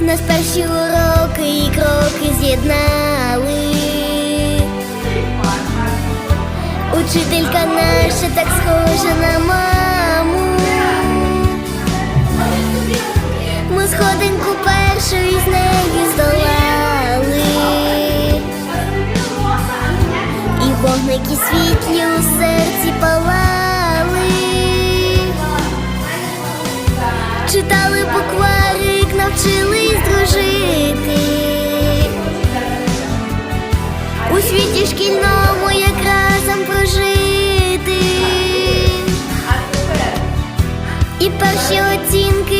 Нас перші уроки і кроки з'єднали. Учителька наша так схожа на маму. Ми сходинку першу із неї здолали. І вогники світлі у серці палали. Читали букварик, навчили. Світі шкільному як разом прожити. І перші оцінки.